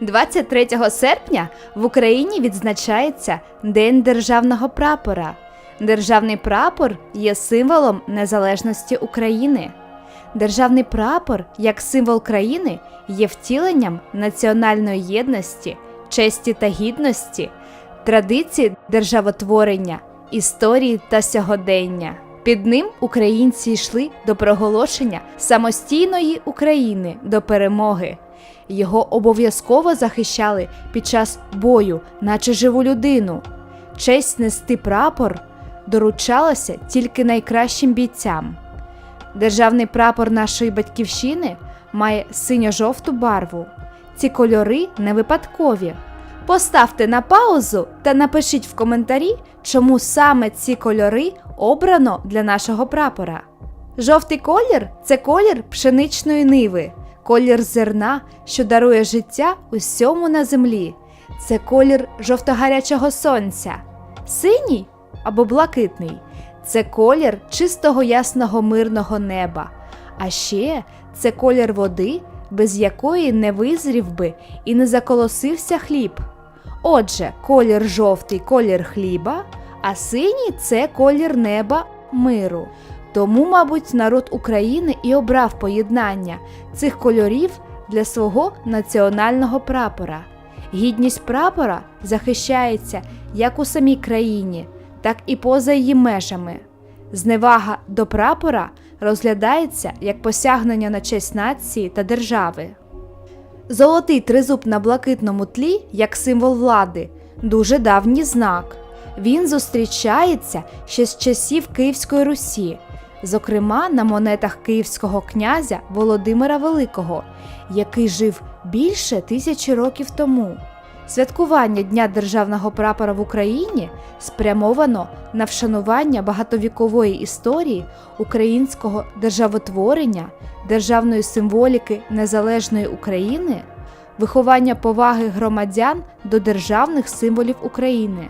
23 серпня в Україні відзначається День державного прапора. Державний прапор є символом незалежності України. Державний прапор, як символ країни, є втіленням національної єдності, честі та гідності, традиції державотворення, історії та сьогодення. Під ним українці йшли до проголошення самостійної України до перемоги. Його обов'язково захищали під час бою, наче живу людину. Честь нести прапор доручалася тільки найкращим бійцям. Державний прапор нашої батьківщини має синьо-жовту барву. Ці кольори не випадкові. Поставте на паузу та напишіть в коментарі, чому саме ці кольори обрано для нашого прапора. Жовтий колір це колір пшеничної ниви, колір зерна, що дарує життя усьому на землі. Це колір жовто-гарячого сонця. Синій або блакитний це колір чистого ясного мирного неба. А ще це колір води, без якої не визрів би і не заколосився хліб. Отже, колір жовтий колір хліба, а синій це колір неба миру. Тому, мабуть, народ України і обрав поєднання цих кольорів для свого національного прапора. Гідність прапора захищається як у самій країні, так і поза її межами. Зневага до прапора розглядається як посягнення на честь нації та держави. Золотий тризуб на блакитному тлі як символ влади дуже давній знак. Він зустрічається ще з часів Київської Русі, зокрема на монетах київського князя Володимира Великого, який жив більше тисячі років тому. Святкування Дня державного прапора в Україні спрямовано на вшанування багатовікової історії українського державотворення, державної символіки незалежної України, виховання поваги громадян до державних символів України.